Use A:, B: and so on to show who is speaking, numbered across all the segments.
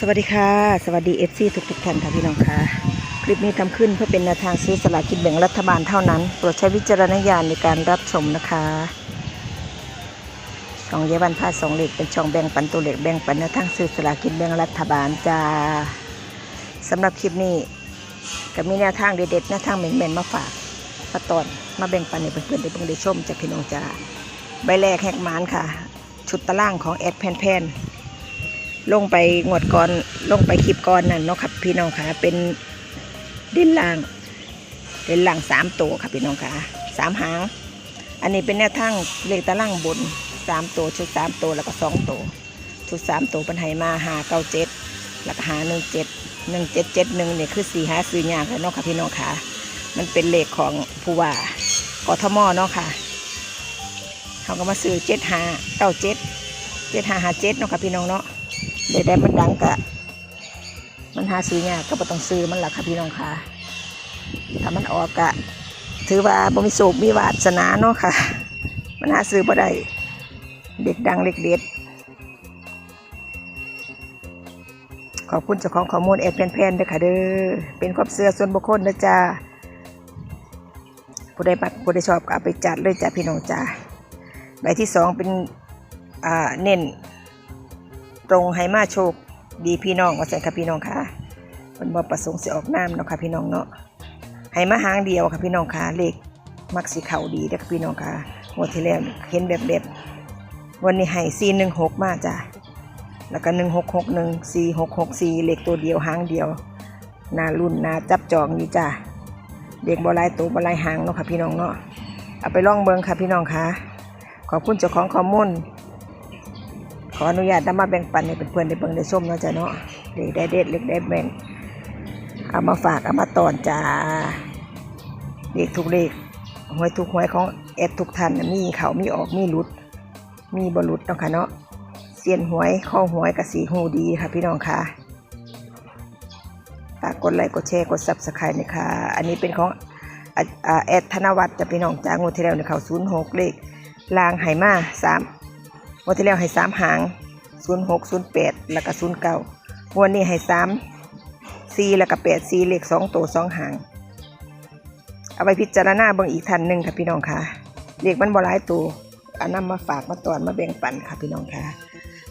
A: สวัสดีค่ะ สวัสดีเอฟซีทุกทุกๆท่านค่ะพี่น้องค่ะคลิปนี้ทำขึ้นเพื่อเป็นแนวทางซื้อสลากกินแบ่งรัฐบาลเท่านั้นโปรดใช้วิจารณญาณในการรับชมนะคะช่องเยาวันพาสองเหล็กเป็นช่องแบ่งปันตัวเหล็กแบ่งปันแนวทางซื้อสลากกินแบ่งรัฐบาลจ้าสำหรับคลิปนี้ก็มีแนวทางเด็ดๆแนวทางเหม็นๆมาฝากมาตอนมาแบ่งปันให้เพื่อนๆได้เพิ่งได้ชมจากพี่น้องจ้าใบแรกแหกมานค่ะ ชุดตารางของแอดแพนแพน ลงไปงวดก่อนลงไปคลิปก่อนนั่นเนาะครับพี่น้องค่ะเป็นเด่นล่างเด่นล่างสามตัวค่ะพี่น้องค่ะสามหาง อันนี้เป็นแนวทางเลขตารางบนสามตัวชุดสามตัวแล้วก็สองตัวชุดสามตัวเป็นไหมาหาเก้าเจ็ดแล้วก็หาหนึ่งเจ็ดหนึ่งเจ็ดเจ็ดหนึ่งเนี่ยคือสี่หาซื้อยากแล้วเนาะค่ะพี่น้องค่ะมันเป็นเลขของผู้ว่ากทมเนาะค่ะเขาก็มาซื้อเจ็ดหาเก้าเจ็ดเจ็ดหาหาเจ็ดเนาะค่ะพี่น้องเนาะ เดี๋ยวได้มันดังกะ มันหาซื้อยากก็บ่ต้องซื้อมันล่ะค่ะพี่น้องค่ะ ถ้ามันออกกะ ถือว่าบ่มีโศกมีวาสนาเนาะค่ะ มันหาซื้อบ่ได้เด็กดังเล็กเด็ดขอบคุณเจ้าของข้อมูลแอดแพนๆเด้อค่ะเด้อ เป็นความเชื่อส่วนบุคคลนะจ้าผู้ใดมักผู้ใดชอบก็เอาไปจัดเลยจ้าพี่น้องจ้าใบที่สองเป็นอ่าเน้น ตรงให้มาโชคดีพี่น้องว่าสั่นค่ะพี่น้องค่ะเป็นบ่ประสงค์สิออกน้ำเนาะค่ะพี่น้องเนาะให้มาหางเดียวค่ะพี่น้องค่ะเลขมักสิเข่าดีเด้อพี่น้องค่ะงวดที่แล้วเห็นแบบแบบวันนี้ให้สี่หนึ่งหกมาจ้ะแล้วก็หนึ่งหกหกหนึ่งสี่หกหกสี่เลขตัวเดียวหางเดียวนารุ่นนาจับจองอยู่จ้ะเด็กบอลายตัวบอลายหางเนาะค่ะพี่น้องเนาะเอาไปล่องเบิงค่ะพี่น้องค่ะขอบคุณเจ้าของข้อมูล ขออนุญาตนำมาแบ่งปันให้เพื่อนๆได้เบิ่งได้ชมเนาะจ้ะเนาะเด็กได้เด็ดเล็กได้แบ่งเอามาฝากเอามาตอนจ้าเลขทุกเลขหวยทุกหวยของแอดทุกท่านมีเขามีออกมีหลุด มีบหลุดเนาะค่ะเนาะเสียนหวยข้อหวยกับสีหูดีค่ะพี่น้องค่ะฝากกดไลค์กดแชร์กดซับสไครต์นะคะอันนี้เป็นของแอดธนวัฒน์จะพี่น้องจ้างวดที่แล้วในเขาศูนย์หกเลขลางไหมาสาม วันที่แล้วให้สามหาง0 6 0 8แล้วก็0 9วันนี้ให้สามสี่แล้วก็แปดสี่เลขสองตัวสองหาง เอาไปพิจารณาเบิ่งอีกทันหนึ่งค่ะพี่น้องค่ะ เลขมันบ่หลายตัวอานำมาฝากมาตอนมาแบ่งปันค่ะพี่น้องค่ะ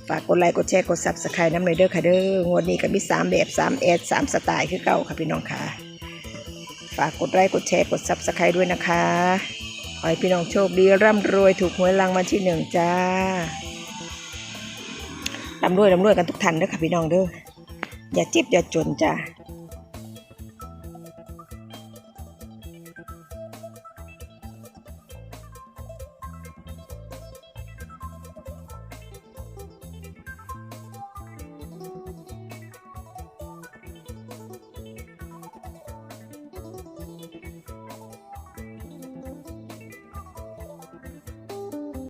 A: ฝากกดไลค์กดแชร์กดซับสไครต์น้ำเลยเด้อค่ะเด้องวดนี้ก็มีสามแบบสามแอดสามสไตล์คือเก่าค่ะพี่น้องค่ะ ฝากกดไลค์กดแชร์กดซับสไครต์ด้วยนะคะ ขอให้พี่น้องโชคดีร่ำรวยถูกหวยรางวัลที่หนึ่งจ้าร่ำรวยร่ำรวยกันทุกท่านเด้อค่ะพี่น้องเด้ออย่าเจ็บอย่าจนจ้า